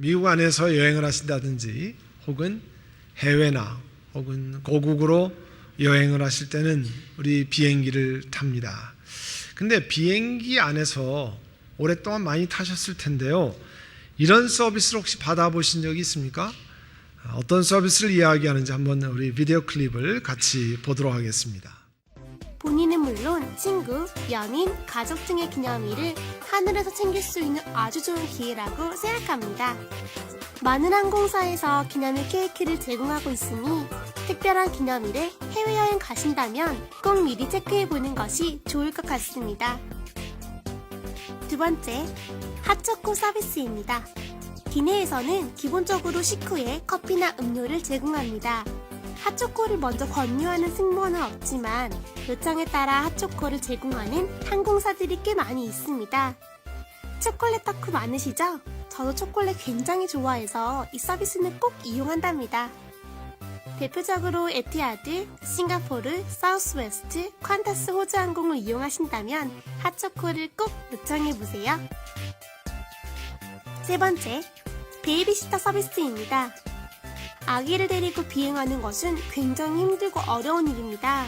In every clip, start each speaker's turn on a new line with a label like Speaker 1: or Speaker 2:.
Speaker 1: 미국 안에서 여행을 하신다든지 혹은 해외나 혹은 고국으로 여행을 하실 때는 우리 비행기를 탑니다. 근데 비행기 안에서 오랫동안 많이 타셨을 텐데요. 이런 서비스를 혹시 받아보신 적이 있습니까? 어떤 서비스를 이야기하는지 한번 우리 비디오 클립을 같이 보도록 하겠습니다.
Speaker 2: 본인은 물론 친구, 연인, 가족 등의 기념일을 하늘에서 챙길 수 있는 아주 좋은 기회라고 생각합니다. 많은 항공사에서 기념일 케이크를 제공하고 있으니 특별한 기념일에 해외여행 가신다면 꼭 미리 체크해보는 것이 좋을 것 같습니다. 두 번째, 핫초코 서비스입니다. 기내에서는 기본적으로 식후에 커피나 음료를 제공합니다. 핫초코를 먼저 권유하는 승무원은 없지만 요청에 따라 핫초코를 제공하는 항공사들이 꽤 많이 있습니다. 초콜릿 덕후 많으시죠? 저도 초콜릿 굉장히 좋아해서 이 서비스는 꼭 이용한답니다. 대표적으로 에티하드, 싱가포르, 사우스웨스트, 퀀타스 호주항공을 이용하신다면 핫초코를 꼭 요청해보세요. 세 번째, 베이비시터 서비스입니다. 아기를 데리고 비행하는 것은 굉장히 힘들고 어려운 일입니다.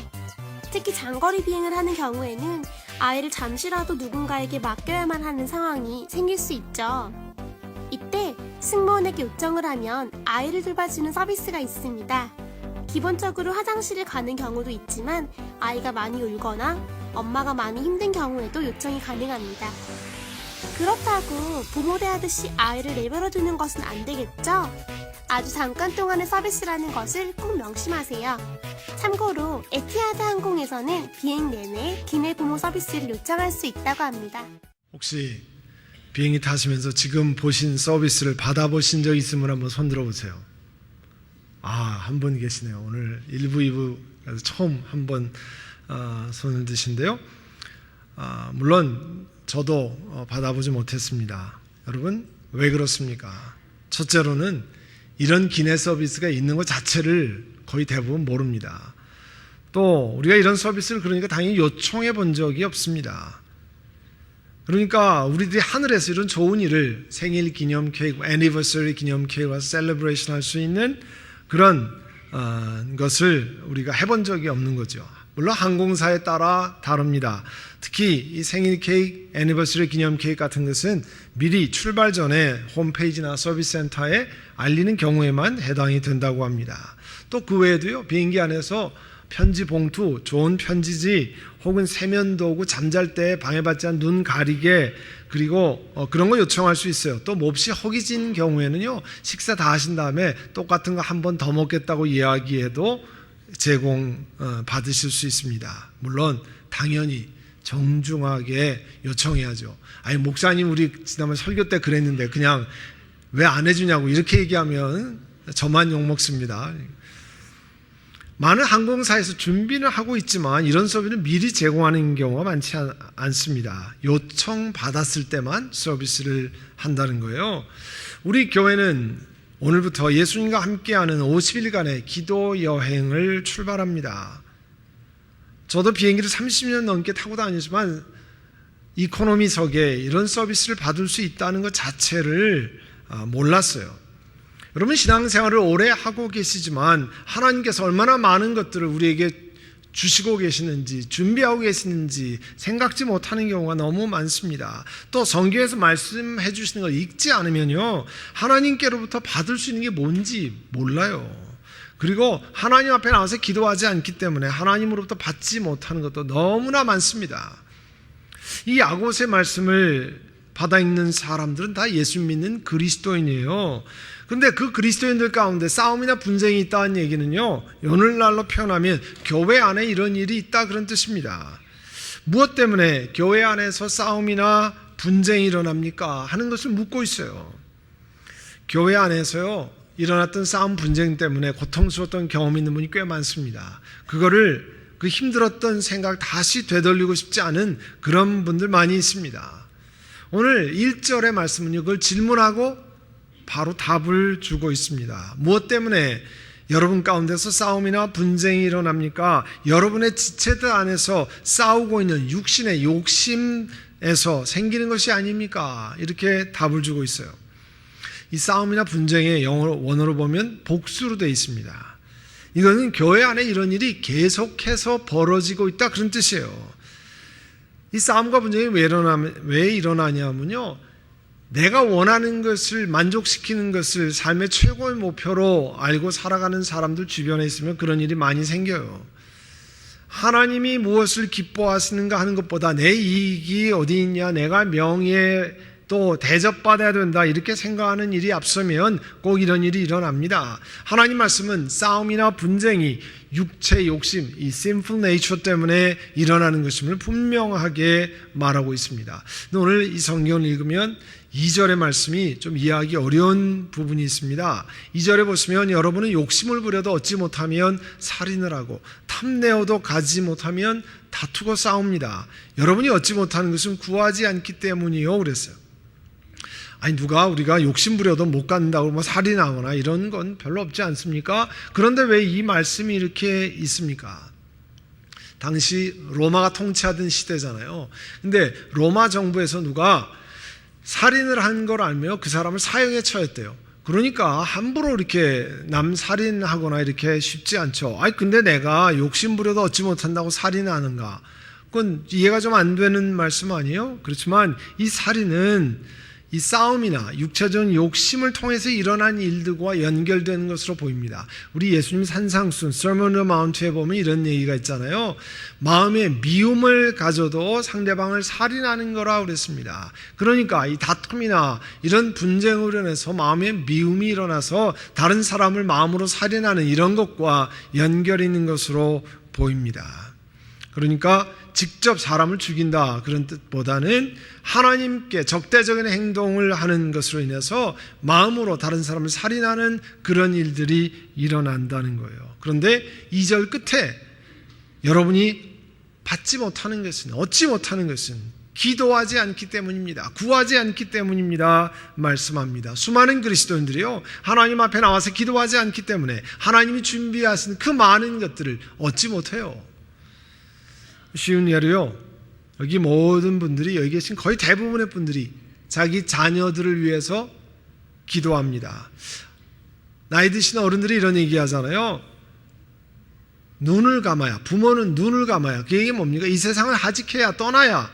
Speaker 2: 특히 장거리 비행을 하는 경우에는 아이를 잠시라도 누군가에게 맡겨야만 하는 상황이 생길 수 있죠. 이때 승무원에게 요청을 하면 아이를 돌봐주는 서비스가 있습니다. 기본적으로 화장실을 가는 경우도 있지만 아이가 많이 울거나 엄마가 많이 힘든 경우에도 요청이 가능합니다. 그렇다고 부모 대하듯이 아이를 내버려 두는 것은 안 되겠죠? 아주 잠깐 동안의 서비스라는 것을 꼭 명심하세요. 참고로 에티하드 항공에서는 비행 내내 기내 부모 서비스를 요청할 수 있다고 합니다.
Speaker 1: 혹시 비행기 타시면서 지금 보신 서비스를 받아보신 적 있으면 한번 손 들어보세요. 아, 한 분 계시네요. 오늘 1부, 2부에서 처음 한번 어, 손을 드신데요. 아, 물론 저도 어, 받아보지 못했습니다. 여러분, 왜 그렇습니까? 첫째로는 이런 기내 서비스가 있는 것 자체를 거의 대부분 모릅니다. 또 우리가 이런 서비스를 그러니까 당연히 요청해 본 적이 없습니다. 그러니까 우리들이 하늘에서 이런 좋은 일을 생일 기념 케이크, 애니버서리 기념 케이크와 셀러브레이션 할 수 있는 그런 어, 것을 우리가 해본 적이 없는 거죠. 물론 항공사에 따라 다릅니다. 특히 이 생일 케이크, 애니버서리 기념 케이크 같은 것은 미리 출발 전에 홈페이지나 서비스 센터에 알리는 경우에만 해당이 된다고 합니다. 또 그 외에도요, 비행기 안에서 편지 봉투, 좋은 편지지, 혹은 세면 도구, 잠잘 때 방해받지 않은 눈 가리개, 그리고 어, 그런 거 요청할 수 있어요. 또 몹시 허기진 경우에는요, 식사 다 하신 다음에 똑같은 거 한 번 더 먹겠다고 이야기해도 제공 어, 받으실 수 있습니다. 물론 당연히 정중하게 요청해야죠. 아니 목사님 우리 지난번 설교 때 그랬는데 그냥 왜 안 해주냐고 이렇게 얘기하면 저만 욕 먹습니다. 많은 항공사에서 준비는 하고 있지만 이런 서비스는 미리 제공하는 경우가 많지 않, 않습니다. 요청 받았을 때만 서비스를 한다는 거예요. 우리 교회는 오늘부터 예수님과 함께하는 50일간의 기도 여행을 출발합니다. 저도 비행기를 30년 넘게 타고 다니지만 이코노미석에 이런 서비스를 받을 수 있다는 것 자체를 아, 몰랐어요. 여러분 신앙생활을 오래 하고 계시지만 하나님께서 얼마나 많은 것들을 우리에게 주시고 계시는지 준비하고 계시는지 생각지 못하는 경우가 너무 많습니다. 또 성경에서 말씀해 주시는 걸 읽지 않으면요 하나님께로부터 받을 수 있는 게 뭔지 몰라요. 그리고 하나님 앞에 나와서 기도하지 않기 때문에 하나님으로부터 받지 못하는 것도 너무나 많습니다. 이 야고의 말씀을 받아 읽는 사람들은 다 예수 믿는 그리스도인이에요. 근데 그 그리스도인들 가운데 싸움이나 분쟁이 있다는 얘기는요, 오늘날로 표현하면 교회 안에 이런 일이 있다 그런 뜻입니다. 무엇 때문에 교회 안에서 싸움이나 분쟁이 일어납니까? 하는 것을 묻고 있어요. 교회 안에서요, 일어났던 싸움 분쟁 때문에 고통스러웠던 경험이 있는 분이 꽤 많습니다. 그거를 그 힘들었던 생각 다시 되돌리고 싶지 않은 그런 분들 많이 있습니다. 오늘 1절의 말씀은요, 그걸 질문하고 바로 답을 주고 있습니다. 무엇 때문에 여러분 가운데서 싸움이나 분쟁이 일어납니까? 여러분의 지체들 안에서 싸우고 있는 육신의 욕심에서 생기는 것이 아닙니까? 이렇게 답을 주고 있어요. 이 싸움이나 분쟁의 영어 원어로 보면 복수로 되어 있습니다. 이거는 교회 안에 이런 일이 계속해서 벌어지고 있다 그런 뜻이에요. 이 싸움과 분쟁이 왜 일어나 왜 일어나냐면요. 내가 원하는 것을 만족시키는 것을 삶의 최고의 목표로 알고 살아가는 사람들 주변에 있으면 그런 일이 많이 생겨요. 하나님이 무엇을 기뻐하시는가 하는 것보다 내 이익이 어디 있냐, 내가 명예 또 대접받아야 된다 이렇게 생각하는 일이 앞서면 꼭 이런 일이 일어납니다. 하나님 말씀은 싸움이나 분쟁이 육체 욕심, 이 sinful 때문에 일어나는 것임을 분명하게 말하고 있습니다. 오늘 이 성경을 읽으면 2절의 말씀이 좀 이해하기 어려운 부분이 있습니다. 2절에 보시면 여러분은 욕심을 부려도 얻지 못하면 살인을 하고 탐내어도 가지 못하면 다투고 싸웁니다. 여러분이 얻지 못하는 것은 구하지 않기 때문이요. 그랬어요. 아니 누가 우리가 욕심 부려도 못 갖는다고 뭐 살인하거나 이런 건 별로 없지 않습니까? 그런데 왜 이 말씀이 이렇게 있습니까? 당시 로마가 통치하던 시대잖아요. 근데 로마 정부에서 누가 살인을 한 걸 알며 그 사람을 사형에 처했대요. 그러니까 함부로 이렇게 남 살인하거나 이렇게 쉽지 않죠. 아니 근데 내가 욕심 부려도 얻지 못한다고 살인하는가? 그건 이해가 좀 안 되는 말씀 아니에요? 그렇지만 이 살인은 이 싸움이나 육체적 욕심을 통해서 일어난 일들과 연결되는 것으로 보입니다. 우리 예수님 산상순 the Mount에 보면 이런 얘기가 있잖아요. 마음에 미움을 가져도 상대방을 살인하는 거라 그랬습니다. 그러니까 이 다툼이나 이런 분쟁으로 인해서 마음에 미움이 일어나서 다른 사람을 마음으로 살인하는 이런 것과 연결이 있는 것으로 보입니다. 그러니까 직접 사람을 죽인다 그런 뜻보다는 하나님께 적대적인 행동을 하는 것으로 인해서 마음으로 다른 사람을 살인하는 그런 일들이 일어난다는 거예요. 그런데 2절 끝에 여러분이 받지 못하는 것은 얻지 못하는 것은 기도하지 않기 때문입니다. 구하지 않기 때문입니다. 말씀합니다. 수많은 그리스도인들이요. 하나님 앞에 나와서 기도하지 않기 때문에 하나님이 준비하신 그 많은 것들을 얻지 못해요. 쉬운 예로요. 여기 모든 분들이 여기 계신 거의 대부분의 분들이 자기 자녀들을 위해서 기도합니다. 나이 드신 어른들이 이런 얘기 하잖아요. 눈을 감아야, 부모는 눈을 감아야. 그 얘기 뭡니까? 이 세상을 하직해야, 떠나야.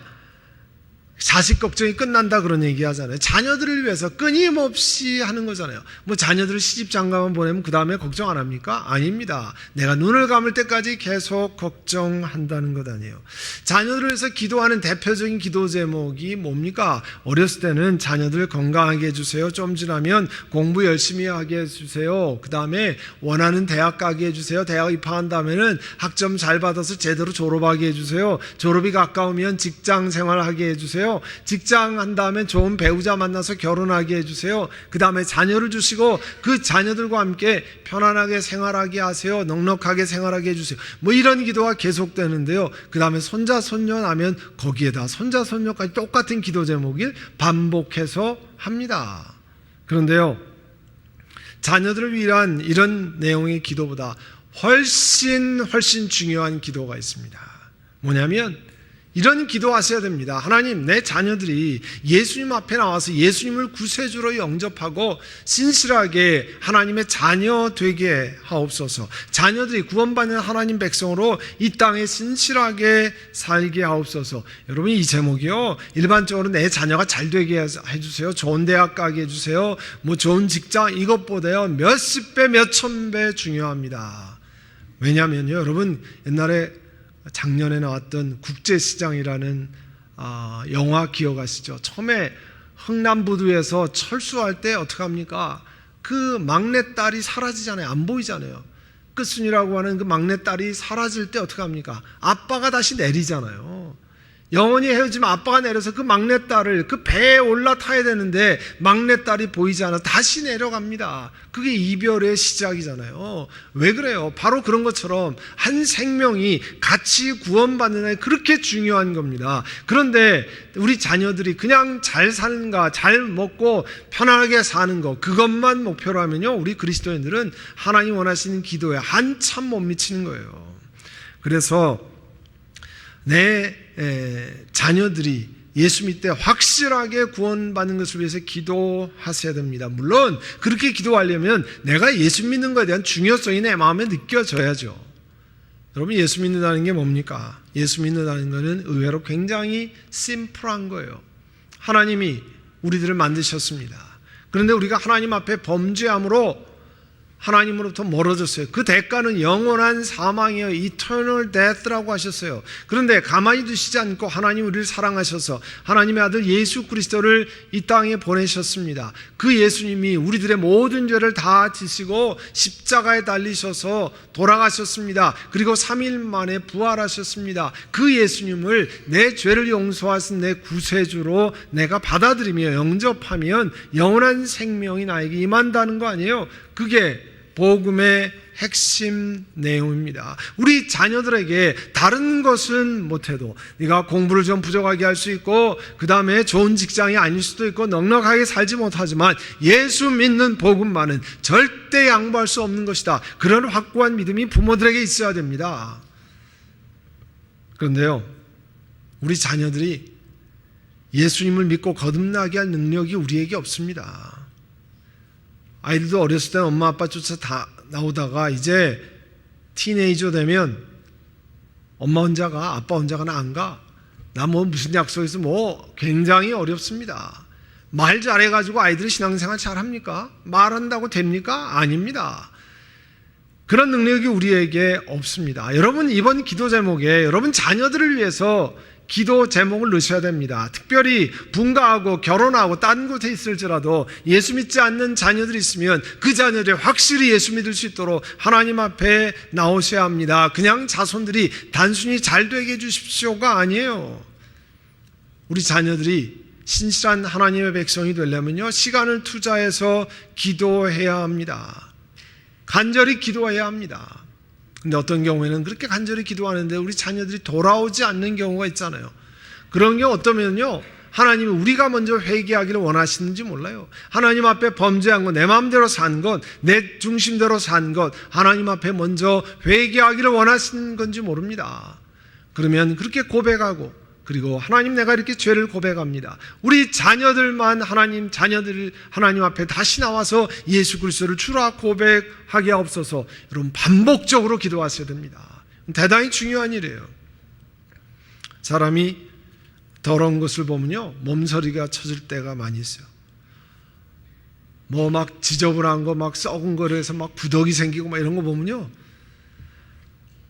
Speaker 1: 자식 걱정이 끝난다 그런 얘기 하잖아요. 자녀들을 위해서 끊임없이 하는 거잖아요. 뭐 자녀들을 시집 장가만 보내면 그 다음에 걱정 안 합니까? 아닙니다. 내가 눈을 감을 때까지 계속 걱정한다는 것 아니에요. 자녀들을 위해서 기도하는 대표적인 기도 제목이 뭡니까? 어렸을 때는 자녀들 건강하게 해주세요. 좀 지나면 공부 열심히 하게 해주세요. 그 다음에 원하는 대학 가게 해주세요. 대학 입학한 다음에는 학점 잘 받아서 제대로 졸업하게 해주세요. 졸업이 가까우면 직장 생활하게 해주세요. 직장 한 다음에 좋은 배우자 만나서 결혼하게 해주세요. 그 다음에 자녀를 주시고 그 자녀들과 함께 편안하게 생활하게 하세요. 넉넉하게 생활하게 해주세요. 뭐 이런 기도가 계속되는데요. 그 다음에 손자, 손녀 나면 거기에다 손자, 손녀까지 똑같은 기도 제목을 반복해서 합니다. 그런데요. 자녀들을 위한 이런 내용의 기도보다 훨씬 훨씬 중요한 기도가 있습니다. 뭐냐면 이런 기도하셔야 됩니다. 하나님, 내 자녀들이 예수님 앞에 나와서 예수님을 구세주로 영접하고 신실하게 하나님의 자녀 되게 하옵소서. 자녀들이 구원받는 하나님 백성으로 이 땅에 신실하게 살게 하옵소서. 여러분 이 제목이요. 일반적으로 내 자녀가 잘 되게 해주세요. 좋은 대학 가게 해주세요. 뭐 좋은 직장 이것보다요 몇십 배, 몇천 배 중요합니다. 왜냐하면요, 여러분 옛날에 작년에 나왔던 국제시장이라는 아, 영화 기억하시죠? 처음에 흥남부두에서 철수할 때 어떻게 합니까? 그 막내 딸이 사라지잖아요. 안 보이잖아요. 끝순이라고 하는 그 막내 딸이 사라질 때 어떻게 합니까? 아빠가 다시 내리잖아요. 영원히 헤어지면 아빠가 내려서 그 막내딸을 그 배에 올라타야 되는데 막내딸이 보이지 않아 다시 내려갑니다. 그게 이별의 시작이잖아요. 왜 그래요? 바로 그런 것처럼 한 생명이 같이 구원받는 게 그렇게 중요한 겁니다. 그런데 우리 자녀들이 그냥 잘 사는가, 잘 먹고 편안하게 사는 거, 그것만 목표로 하면요. 우리 그리스도인들은 하나님 원하시는 기도에 한참 못 미치는 거예요. 그래서 내 에, 자녀들이 예수 믿때 확실하게 구원받는 것을 위해서 기도하셔야 됩니다. 물론 그렇게 기도하려면 내가 예수 믿는 것에 대한 중요성이 내 마음에 느껴져야죠. 여러분 예수 믿는다는 게 뭡니까? 예수 믿는다는 것은 의외로 굉장히 심플한 거예요. 하나님이 우리들을 만드셨습니다. 그런데 우리가 하나님 앞에 범죄함으로 하나님으로부터 멀어졌어요. 그 대가는 영원한 사망이에요. eternal death라고 하셨어요. 그런데 가만히 두시지 않고 하나님 우리를 사랑하셔서 하나님의 아들 예수 그리스도를 이 땅에 보내셨습니다. 그 예수님이 우리들의 모든 죄를 다 지시고 십자가에 달리셔서 돌아가셨습니다. 그리고 3일 만에 부활하셨습니다. 그 예수님을 내 죄를 용서하신 내 구세주로 내가 받아들이며 영접하면 영원한 생명이 나에게 임한다는 거 아니에요? 그게 복음의 핵심 내용입니다. 우리 자녀들에게 다른 것은 못해도 네가 공부를 좀 부족하게 할 수 있고 그 다음에 좋은 직장이 아닐 수도 있고 넉넉하게 살지 못하지만 예수 믿는 복음만은 절대 양보할 수 없는 것이다. 그런 확고한 믿음이 부모들에게 있어야 됩니다. 그런데요, 우리 자녀들이 예수님을 믿고 거듭나게 할 능력이 우리에게 없습니다. 아이들도 어렸을 때는 엄마 아빠 쫓아 다 나오다가 이제 티네이저 되면 엄마 혼자 가 아빠 혼자 가 나 안 가. 나 뭐 무슨 약속에서 뭐 굉장히 어렵습니다. 말 잘해가지고 아이들이 신앙생활 잘합니까? 말한다고 됩니까? 아닙니다. 그런 능력이 우리에게 없습니다. 여러분 이번 기도 제목에 여러분 자녀들을 위해서 기도 제목을 넣으셔야 됩니다. 특별히 분가하고 결혼하고 딴 곳에 있을지라도 예수 믿지 않는 자녀들이 있으면 그 자녀들이 확실히 예수 믿을 수 있도록 하나님 앞에 나오셔야 합니다. 그냥 자손들이 단순히 잘 되게 해 주십시오가 아니에요. 우리 자녀들이 신실한 하나님의 백성이 되려면요, 시간을 투자해서 기도해야 합니다. 간절히 기도해야 합니다. 근데 어떤 경우에는 그렇게 간절히 기도하는데 우리 자녀들이 돌아오지 않는 경우가 있잖아요. 그런 게 어떠면요. 하나님이 우리가 먼저 회개하기를 원하시는지 몰라요. 하나님 앞에 범죄한 것, 내 마음대로 산 것, 내 중심대로 산 것, 하나님 앞에 먼저 회개하기를 원하시는 건지 모릅니다. 그러면 그렇게 고백하고 그리고 하나님 내가 이렇게 죄를 고백합니다. 우리 자녀들만 하나님 자녀들 하나님 앞에 다시 나와서 예수 그리스도를 주라 고백하게 없어서 여러분 반복적으로 기도하셔야 됩니다. 대단히 중요한 일이에요. 사람이 더러운 것을 보면요 몸서리가 쳐질 때가 많이 있어요. 뭐 막 지저분한 거 막 썩은 거로 해서 막 부덕이 생기고 막 이런 거 보면요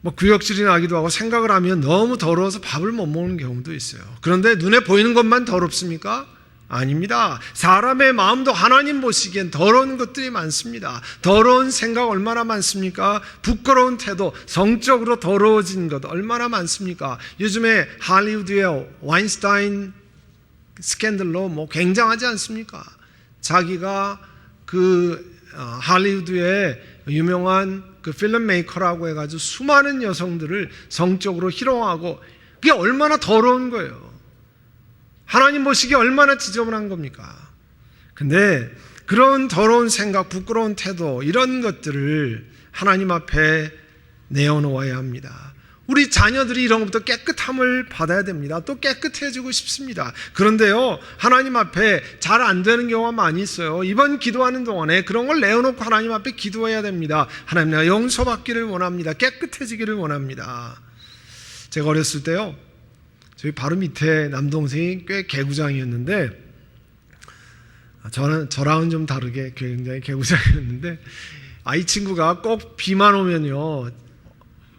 Speaker 1: 뭐 구역질이 나기도 하고 생각을 하면 너무 더러워서 밥을 못 먹는 경우도 있어요. 그런데 눈에 보이는 것만 더럽습니까? 아닙니다. 사람의 마음도 하나님 보시기엔 더러운 것들이 많습니다. 더러운 생각 얼마나 많습니까? 부끄러운 태도, 성적으로 더러워진 것 얼마나 많습니까? 요즘에 할리우드의 와인스타인 스캔들로 뭐 굉장하지 않습니까? 자기가 그 어, 할리우드의 유명한 그 필름 메이커라고 해가지고 수많은 여성들을 성적으로 희롱하고 그게 얼마나 더러운 거예요. 하나님 보시기에 얼마나 지저분한 겁니까? 근데 그런 더러운 생각, 부끄러운 태도, 이런 것들을 하나님 앞에 내어놓아야 합니다. 우리 자녀들이 이런 것부터 깨끗함을 받아야 됩니다. 또 깨끗해지고 싶습니다. 그런데요, 하나님 앞에 잘 안 되는 경우가 많이 있어요. 이번 기도하는 동안에 그런 걸 내어놓고 하나님 앞에 기도해야 됩니다. 하나님 내가 용서받기를 원합니다. 깨끗해지기를 원합니다. 제가 어렸을 때요, 저희 바로 밑에 남동생이 꽤 개구장이었는데, 저는 저랑은 좀 다르게 굉장히 개구장이었는데, 아이 친구가 꼭 비만 오면요,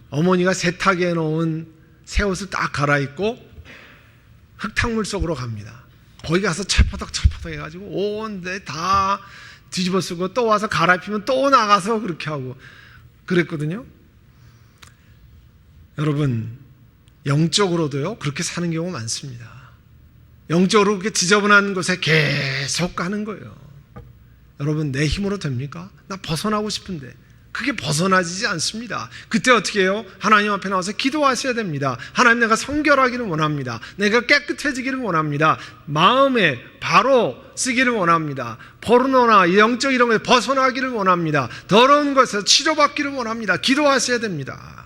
Speaker 1: 어머니가 세탁해 놓은 새 옷을 딱 갈아입고 흙탕물 속으로 갑니다. 거기 가서 철퍼덕 철퍼덕 해가지고 온데 다 뒤집어 쓰고 또 와서 갈아입히면 또 나가서 그렇게 하고 그랬거든요. 여러분 영적으로도요 그렇게 사는 경우 많습니다. 영적으로 그렇게 지저분한 곳에 계속 가는 거예요. 여러분 내 힘으로 됩니까? 나 벗어나고 싶은데 그게 벗어나지지 않습니다. 그때 어떻게 해요? 하나님 앞에 나와서 기도하셔야 됩니다. 하나님 내가 성결하기를 원합니다. 내가 깨끗해지기를 원합니다. 마음에 바로 쓰기를 원합니다. 포르노나 영적 이런 것에 벗어나기를 원합니다. 더러운 것에서 치료받기를 원합니다. 기도하셔야 됩니다.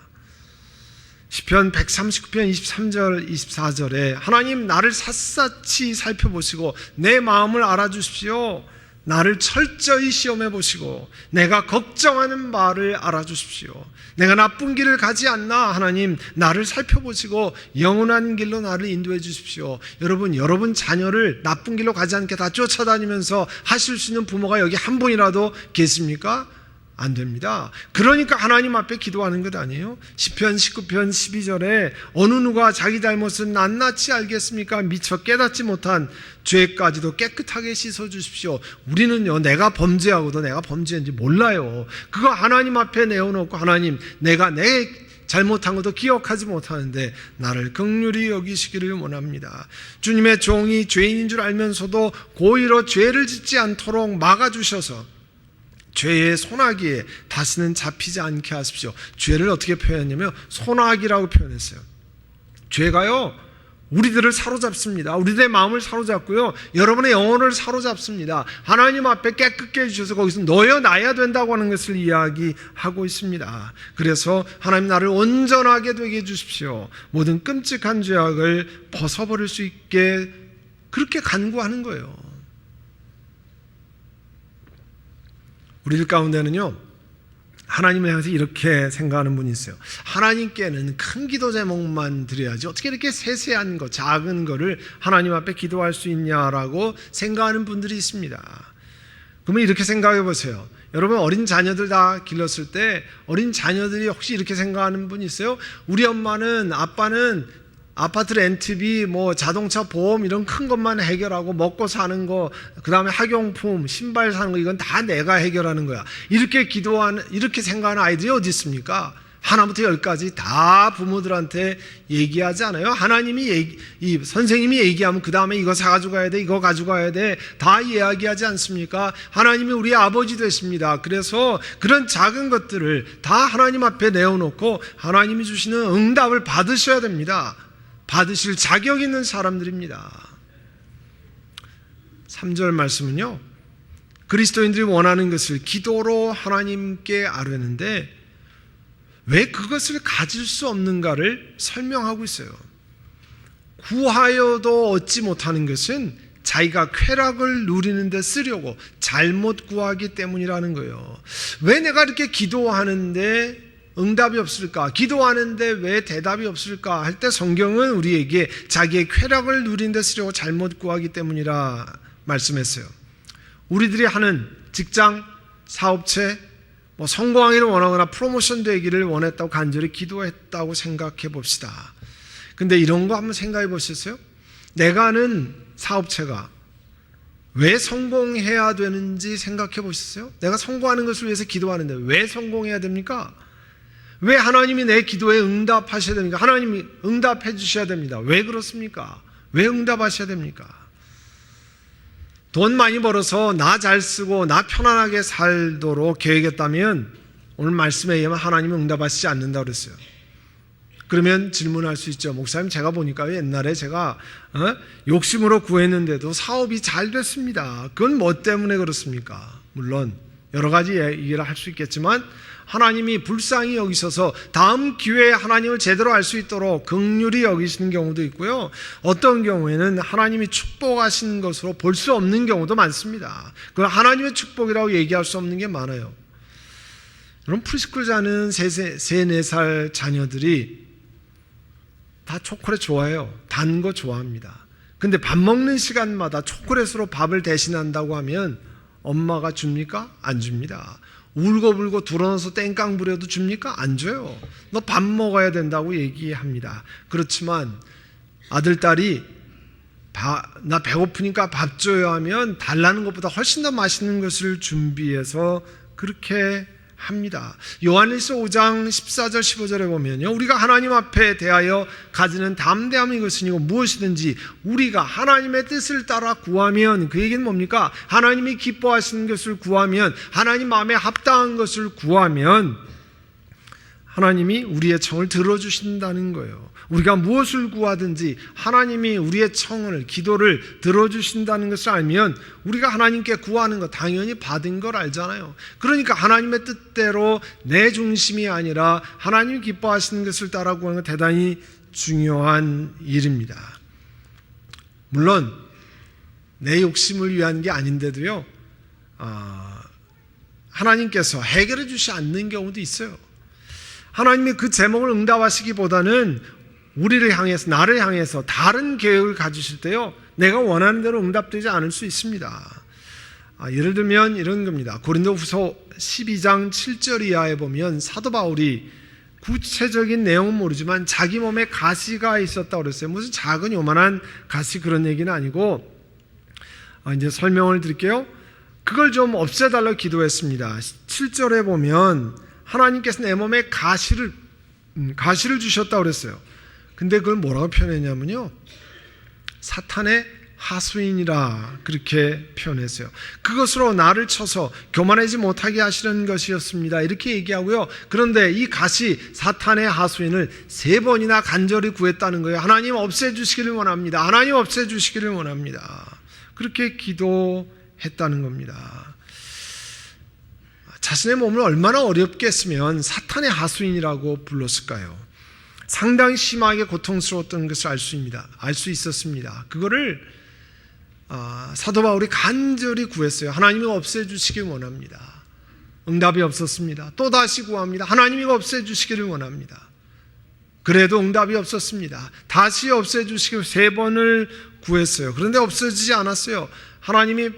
Speaker 1: 시편 139편 23절 24절에 하나님 나를 샅샅이 살펴보시고 내 마음을 알아주십시오. 나를 철저히 시험해 보시고 내가 걱정하는 바를 알아주십시오. 내가 나쁜 길을 가지 않나 하나님 나를 살펴보시고 영원한 길로 나를 인도해 주십시오. 여러분 여러분 자녀를 나쁜 길로 가지 않게 다 쫓아다니면서 하실 수 있는 부모가 여기 한 분이라도 계십니까? 안 됩니다. 그러니까 하나님 앞에 기도하는 것 아니에요? 시편 19편 12절에 어느 누가 자기 잘못은 낱낱이 알겠습니까? 미처 깨닫지 못한 죄까지도 깨끗하게 씻어 주십시오. 우리는요, 내가 범죄하고도 내가 범죄인지 몰라요. 그거 하나님 앞에 내어놓고 하나님, 내가 내 잘못한 것도 기억하지 못하는데 나를 극률히 여기시기를 원합니다. 주님의 종이 죄인인 줄 알면서도 고의로 죄를 짓지 않도록 막아주셔서 죄의 소나기에 다시는 잡히지 않게 하십시오. 죄를 어떻게 표현했냐면 소나기라고 표현했어요. 죄가요. 우리들을 사로잡습니다. 우리들의 마음을 사로잡고요. 여러분의 영혼을 사로잡습니다. 하나님 앞에 깨끗게 해주셔서 거기서 너여 나야 된다고 하는 것을 이야기하고 있습니다. 그래서 하나님 나를 온전하게 되게 해주십시오. 모든 끔찍한 죄악을 벗어버릴 수 있게 그렇게 간구하는 거예요. 우리들 가운데는요, 하나님을 향해서 이렇게 생각하는 분이 있어요. 하나님께는 큰 기도 제목만 드려야지 어떻게 이렇게 세세한 거, 작은 거를 하나님 앞에 기도할 수 있냐라고 생각하는 분들이 있습니다. 그러면 이렇게 생각해 보세요. 여러분 어린 자녀들 다 길렀을 때 어린 자녀들이 혹시 이렇게 생각하는 분이 있어요? 우리 엄마는 아빠는 아파트 렌트비, 뭐 자동차 보험 이런 큰 것만 해결하고 먹고 사는 거, 그 다음에 학용품, 신발 사는 거 이건 다 내가 해결하는 거야. 이렇게 기도하는 이렇게 생각하는 아이들이 어디 있습니까? 하나부터 열까지 다 부모들한테 얘기하지 않아요. 하나님이 얘기, 이 선생님이 얘기하면 그 다음에 이거 사가지고 가야 돼, 이거 가지고 가야 돼, 다 이야기하지 않습니까? 하나님이 우리 아버지 되십니다. 그래서 그런 작은 것들을 다 하나님 앞에 내어놓고 하나님이 주시는 응답을 받으셔야 됩니다. 받으실 자격 있는 사람들입니다. 3절 말씀은요. 그리스도인들이 원하는 것을 기도로 하나님께 아뢰는데 왜 그것을 가질 수 없는가를 설명하고 있어요. 구하여도 얻지 못하는 것은 자기가 쾌락을 누리는 데 쓰려고 잘못 구하기 때문이라는 거예요. 왜 내가 이렇게 기도하는데 응답이 없을까? 기도하는데 왜 대답이 없을까? 할 때 성경은 우리에게 자기의 쾌락을 누리는 데 쓰려고 잘못 구하기 때문이라 말씀했어요. 우리들이 하는 직장, 사업체, 뭐 성공하기를 원하거나 프로모션 되기를 원했다고 간절히 기도했다고 생각해 봅시다. 근데 이런 거 한번 생각해 보셨어요? 내가 아는 사업체가 왜 성공해야 되는지 생각해 보셨어요? 내가 성공하는 것을 위해서 기도하는데 왜 성공해야 됩니까? 왜 하나님이 내 기도에 응답하셔야 됩니까? 하나님이 응답해 주셔야 됩니다. 왜 그렇습니까? 왜 응답하셔야 됩니까? 돈 많이 벌어서 나 잘 쓰고 나 편안하게 살도록 계획했다면 오늘 말씀에 의하면 하나님은 응답하시지 않는다 그랬어요. 그러면 질문할 수 있죠. 목사님 제가 보니까 옛날에 제가 어? 욕심으로 구했는데도 사업이 잘 됐습니다. 그건 뭐 때문에 그렇습니까? 물론 여러 가지 얘기를 할 수 있겠지만 하나님이 불쌍히 여기셔서 다음 기회에 하나님을 제대로 알 수 있도록 극률이 여기시는 경우도 있고요. 어떤 경우에는 하나님이 축복하신 것으로 볼 수 없는 경우도 많습니다. 그 하나님의 축복이라고 얘기할 수 없는 게 많아요. 여러분 프리스쿨 자는 3, 4살 자녀들이 다 초콜릿 좋아해요. 단 거 좋아합니다. 근데 밥 먹는 시간마다 초콜릿으로 밥을 대신한다고 하면 엄마가 줍니까? 안 줍니다. 울고불고 둘어넣어서 땡깡 부려도 줍니까? 안 줘요. 너 밥 먹어야 된다고 얘기합니다. 그렇지만 아들, 딸이 바, 나 배고프니까 밥 줘요 하면 달라는 것보다 훨씬 더 맛있는 것을 준비해서 그렇게 합니다. 요한일서 5장 14절 15절에 보면요. 우리가 하나님 앞에 대하여 가지는 담대함이 이것이니고 무엇이든지 우리가 하나님의 뜻을 따라 구하면 그 얘기는 뭡니까? 하나님이 기뻐하시는 것을 구하면 하나님 마음에 합당한 것을 구하면 하나님이 우리의 청을 들어주신다는 거예요. 우리가 무엇을 구하든지 하나님이 우리의 청을, 기도를 들어주신다는 것을 알면 우리가 하나님께 구하는 거 당연히 받은 걸 알잖아요. 그러니까 하나님의 뜻대로 내 중심이 아니라 하나님이 기뻐하시는 것을 따라 구하는 건 대단히 중요한 일입니다. 물론 내 욕심을 위한 게 아닌데도요. 아, 하나님께서 해결해 주시 않는 경우도 있어요. 하나님이 그 제목을 응답하시기보다는 우리를 향해서 나를 향해서 다른 계획을 가지실 때요. 내가 원하는 대로 응답되지 않을 수 있습니다. 아, 예를 들면 이런 겁니다. 고린도후서 12장 7절 이하에 보면 사도 바울이 구체적인 내용은 모르지만 자기 몸에 가시가 있었다고 그랬어요. 무슨 작은 요만한 가시 그런 얘기는 아니고 아, 이제 설명을 드릴게요. 그걸 좀 없애달라고 기도했습니다. 7절에 보면 하나님께서 내 몸에 가시를 음, 가시를 주셨다고 그랬어요. 근데 그걸 뭐라고 표현했냐면요. 사탄의 하수인이라 그렇게 표현했어요. 그것으로 나를 쳐서 교만하지 못하게 하시려는 것이었습니다. 이렇게 얘기하고요. 그런데 이 가시 사탄의 하수인을 세 번이나 간절히 구했다는 거예요. 하나님 없애주시기를 원합니다. 하나님 없애주시기를 원합니다. 그렇게 기도했다는 겁니다. 자신의 몸을 얼마나 어렵게 했으면 사탄의 하수인이라고 불렀을까요? 상당히 심하게 고통스러웠던 것을 알 수입니다. 알 수 있었습니다. 그거를 아, 사도 바울이 간절히 구했어요. 하나님이 없애주시길 원합니다. 응답이 없었습니다. 또 다시 구합니다. 하나님이 없애주시기를 원합니다. 그래도 응답이 없었습니다. 다시 없애주시길 세 번을 구했어요. 그런데 없어지지 않았어요. 하나님이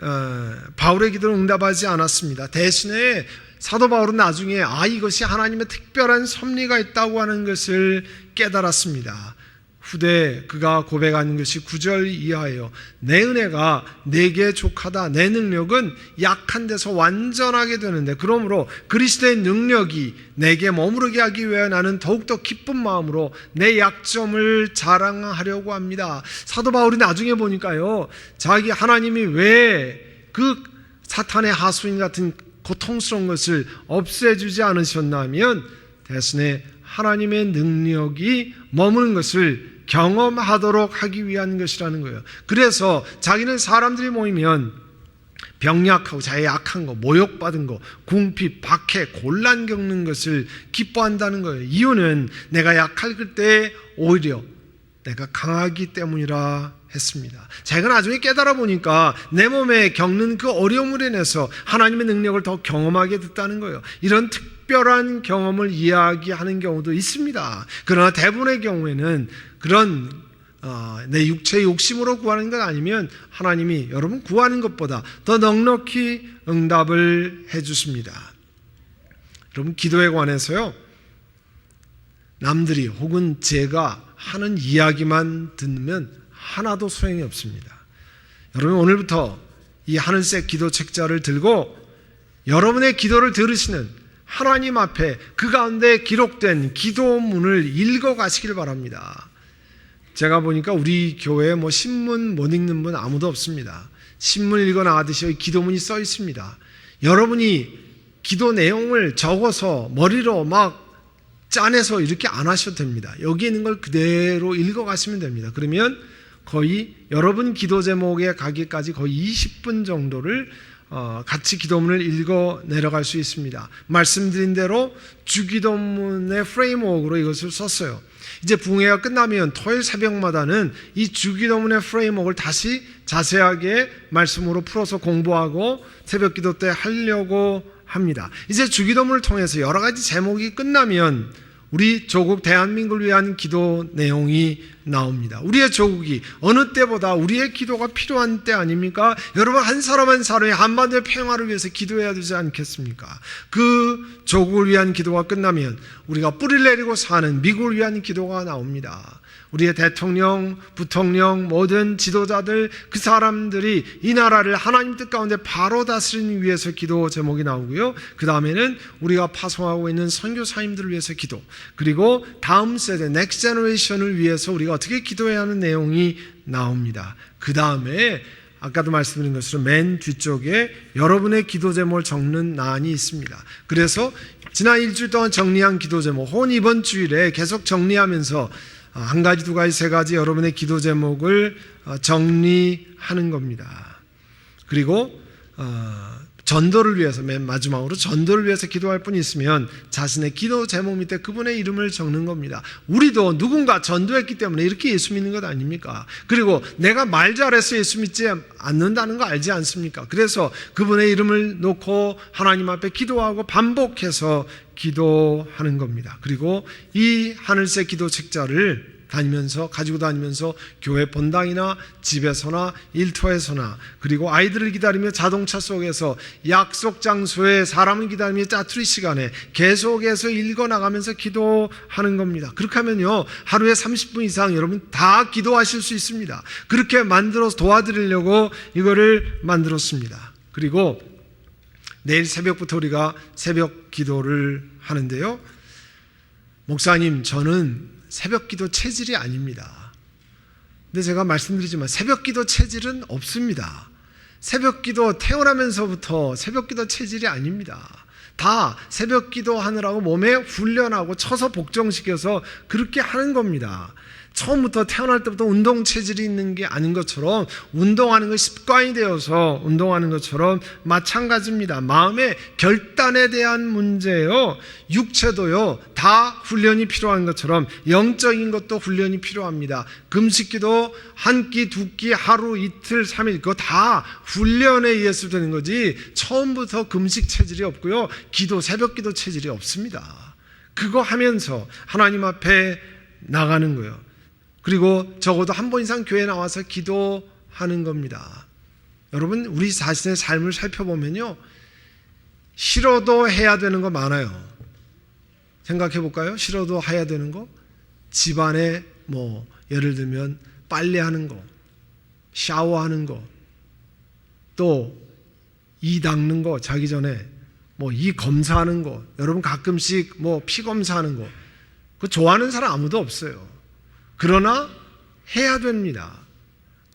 Speaker 1: 어, 바울의 기도를 응답하지 않았습니다. 대신에 사도 바울은 나중에 아 이것이 하나님의 특별한 섭리가 있다고 하는 것을 깨달았습니다. 후대 그가 고백하는 것이 9절 이하예요. 내 은혜가 내게 족하다. 내 능력은 약한 데서 완전하게 되는데 그러므로 그리스도의 능력이 내게 머무르게 하기 위해 나는 더욱더 기쁜 마음으로 내 약점을 자랑하려고 합니다. 사도 바울이 나중에 보니까요. 자기 하나님이 왜 그 사탄의 하수인 같은 고통스러운 것을 없애주지 않으셨나 하면 대신에 하나님의 능력이 머무는 것을 경험하도록 하기 위한 것이라는 거예요. 그래서 자기는 사람들이 모이면 병약하고 자기 약한 거, 모욕받은 거, 궁핍, 박해, 곤란 겪는 것을 기뻐한다는 거예요. 이유는 내가 약할 때 오히려 내가 강하기 때문이라 했습니다. 제가 나중에 깨달아 보니까 내 몸에 겪는 그 어려움을 인해서 하나님의 능력을 더 경험하게 됐다는 거예요. 이런 특별한 경험을 이야기하는 경우도 있습니다. 그러나 대부분의 경우에는 그런 어, 내 육체의 욕심으로 구하는 것 아니면 하나님이 여러분 구하는 것보다 더 넉넉히 응답을 해주십니다. 여러분 기도에 관해서요. 남들이 혹은 제가 하는 이야기만 듣면 하나도 소용이 없습니다. 여러분 오늘부터 이 하늘색 기도 책자를 들고 여러분의 기도를 들으시는 하나님 앞에 그 가운데 기록된 기도문을 읽어 가시길 바랍니다. 제가 보니까 우리 교회에 뭐 신문 못 읽는 분 아무도 없습니다. 신문 읽어 나가듯이 기도문이 써 있습니다. 여러분이 기도 내용을 적어서 머리로 막 짜내서 이렇게 안 하셔도 됩니다. 여기 있는 걸 그대로 읽어 가시면 됩니다. 그러면 거의 여러분 기도 제목에 가기까지 거의 20분 정도를 어, 같이 기도문을 읽어 내려갈 수 있습니다. 말씀드린 대로 주기도문의 프레임워크로 이것을 썼어요. 이제 붕해가 끝나면 토요일 새벽마다는 이 주기도문의 프레임워크를 다시 자세하게 말씀으로 풀어서 공부하고 새벽 기도 때 하려고 합니다. 이제 주기도문을 통해서 여러 가지 제목이 끝나면 우리 조국 대한민국을 위한 기도 내용이 나옵니다. 우리의 조국이 어느 때보다 우리의 기도가 필요한 때 아닙니까? 여러분 한 사람 한 사람이 한반도의 평화를 위해서 기도해야 되지 않겠습니까? 그 조국을 위한 기도가 끝나면 우리가 뿌리를 내리고 사는 미국을 위한 기도가 나옵니다. 우리의 대통령, 부통령, 모든 지도자들 그 사람들이 이 나라를 하나님 뜻 가운데 바로 다스리기 위해서 기도 제목이 나오고요. 그 다음에는 우리가 파송하고 있는 선교사님들을 위해서 기도. 그리고 다음 세대 넥스트 제너레이션을 위해서 우리가 어떻게 기도해야 하는 내용이 나옵니다. 그 다음에 아까도 말씀드린 것처럼 맨 뒤쪽에 여러분의 기도 제목을 적는 난이 있습니다. 그래서 지난 일주일 동안 정리한 기도 제목, 혹은 이번 주일에 계속 정리하면서 아, 한 가지, 두 가지, 세 가지 여러분의 기도 제목을 어, 정리하는 겁니다. 그리고 어, 전도를 위해서 맨 마지막으로 전도를 위해서 기도할 분이 있으면 자신의 기도 제목 밑에 그분의 이름을 적는 겁니다. 우리도 누군가 전도했기 때문에 이렇게 예수 믿는 것 아닙니까? 그리고 내가 말 잘해서 예수 믿지 않는다는 거 알지 않습니까? 그래서 그분의 이름을 놓고 하나님 앞에 기도하고 반복해서 기도하는 겁니다. 그리고 이 하늘새 기도 책자를 다니면서 가지고 다니면서 교회 본당이나 집에서나 일터에서나 그리고 아이들을 기다리며 자동차 속에서 약속 장소에 사람을 기다리며 짜투리 시간에 계속해서 읽어 나가면서 기도하는 겁니다. 그렇게 하면요 하루에 30분 이상 여러분 다 기도하실 수 있습니다. 그렇게 만들어서 도와드리려고 이거를 만들었습니다. 그리고 내일 새벽부터 우리가 새벽 기도를 하는데요. 목사님, 저는 새벽 기도 체질이 아닙니다. 근데 제가 말씀드리지만 새벽 기도 체질은 없습니다. 새벽 기도 태어나면서부터 새벽 기도 체질이 아닙니다. 다 새벽 기도 하느라고 몸에 훈련하고 쳐서 복종시켜서 그렇게 하는 겁니다. 처음부터 태어날 때부터 운동 체질이 있는 게 아닌 것처럼 운동하는 것 습관이 되어서 운동하는 것처럼 마찬가지입니다. 마음의 결단에 대한 문제요. 육체도요. 다 훈련이 필요한 것처럼 영적인 것도 훈련이 필요합니다. 금식기도 한 끼, 두 끼, 하루, 이틀, 삼일 그거 다 훈련에 의해서 되는 거지 처음부터 금식 체질이 없고요. 기도, 새벽 기도 체질이 없습니다. 그거 하면서 하나님 앞에 나가는 거예요. 그리고 적어도 한 번 이상 교회 나와서 기도하는 겁니다. 여러분, 우리 자신의 삶을 살펴보면요. 싫어도 해야 되는 거 많아요. 생각해 볼까요? 싫어도 해야 되는 거? 집안에 뭐, 예를 들면 빨래하는 거, 샤워하는 거, 또 이 닦는 거, 자기 전에 뭐 이 검사하는 거, 여러분 가끔씩 뭐 피 검사하는 거, 그 좋아하는 사람 아무도 없어요. 그러나 해야 됩니다.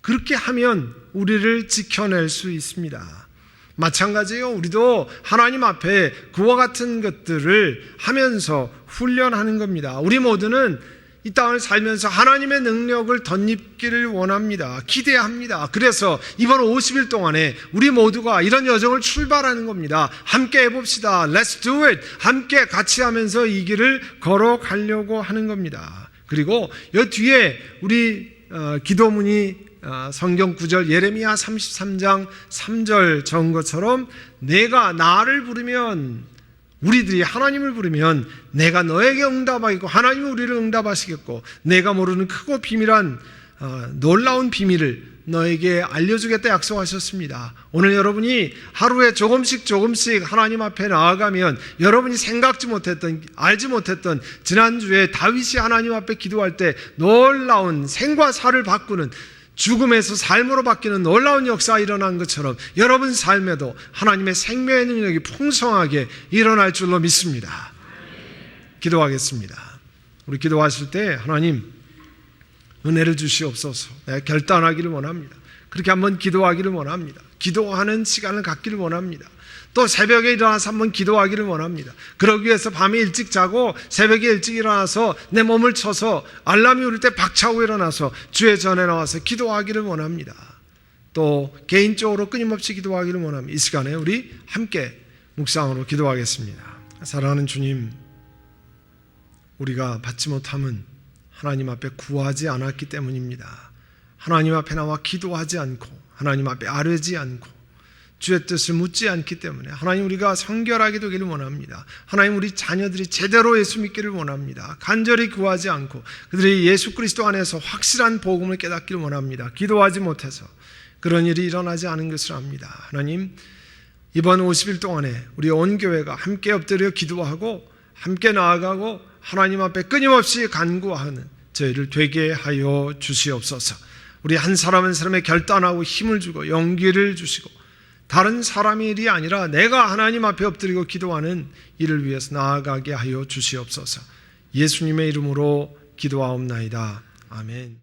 Speaker 1: 그렇게 하면 우리를 지켜낼 수 있습니다. 마찬가지예요. 우리도 하나님 앞에 그와 같은 것들을 하면서 훈련하는 겁니다. 우리 모두는 이 땅을 살면서 하나님의 능력을 덧입기를 원합니다. 기대합니다. 그래서 이번 50일 동안에 우리 모두가 이런 여정을 출발하는 겁니다. 함께 해봅시다. Let's do it. 함께 같이 하면서 이 길을 걸어가려고 하는 겁니다. 그리고 여 뒤에 우리 어, 기도문이 어, 성경 구절 예레미야 33장 3절 적은 것처럼 내가 나를 부르면 우리들이 하나님을 부르면 내가 너에게 응답하겠고 하나님이 우리를 응답하시겠고 내가 모르는 크고 비밀한 어, 놀라운 비밀을 너에게 알려주겠다 약속하셨습니다. 오늘 여러분이 하루에 조금씩 조금씩 하나님 앞에 나아가면 여러분이 생각지 못했던 알지 못했던 지난주에 다윗이 하나님 앞에 기도할 때 놀라운 생과 사를 바꾸는 죽음에서 삶으로 바뀌는 놀라운 역사가 일어난 것처럼 여러분 삶에도 하나님의 생명의 능력이 풍성하게 일어날 줄로 믿습니다. 기도하겠습니다. 우리 기도하실 때 하나님 은혜를 주시옵소서. 결단하기를 원합니다. 그렇게 한번 기도하기를 원합니다. 기도하는 시간을 갖기를 원합니다. 또 새벽에 일어나서 한번 기도하기를 원합니다. 그러기 위해서 밤에 일찍 자고 새벽에 일찍 일어나서 내 몸을 쳐서 알람이 울릴 때 박차고 일어나서 주의 전에 나와서 기도하기를 원합니다. 또 개인적으로 끊임없이 기도하기를 원합니다. 이 시간에 우리 함께 묵상으로 기도하겠습니다. 사랑하는 주님, 우리가 받지 못함은 하나님 앞에 구하지 않았기 때문입니다. 하나님 앞에 나와 기도하지 않고 하나님 앞에 아뢰지 않고 주의 뜻을 묻지 않기 때문에 하나님 우리가 성결하게 되기를 원합니다. 하나님 우리 자녀들이 제대로 예수 믿기를 원합니다. 간절히 구하지 않고 그들이 예수 그리스도 안에서 확실한 복음을 깨닫기를 원합니다. 기도하지 못해서 그런 일이 일어나지 않은 것을 압니다. 하나님 이번 50일 동안에 우리 온 교회가 함께 엎드려 기도하고 함께 나아가고 하나님 앞에 끊임없이 간구하는 저희를 되게 하여 주시옵소서. 우리 한 사람 한 사람의 결단하고 힘을 주고 용기를 주시고 다른 사람의 일이 아니라 내가 하나님 앞에 엎드리고 기도하는 일을 위해서 나아가게 하여 주시옵소서. 예수님의 이름으로 기도하옵나이다. 아멘.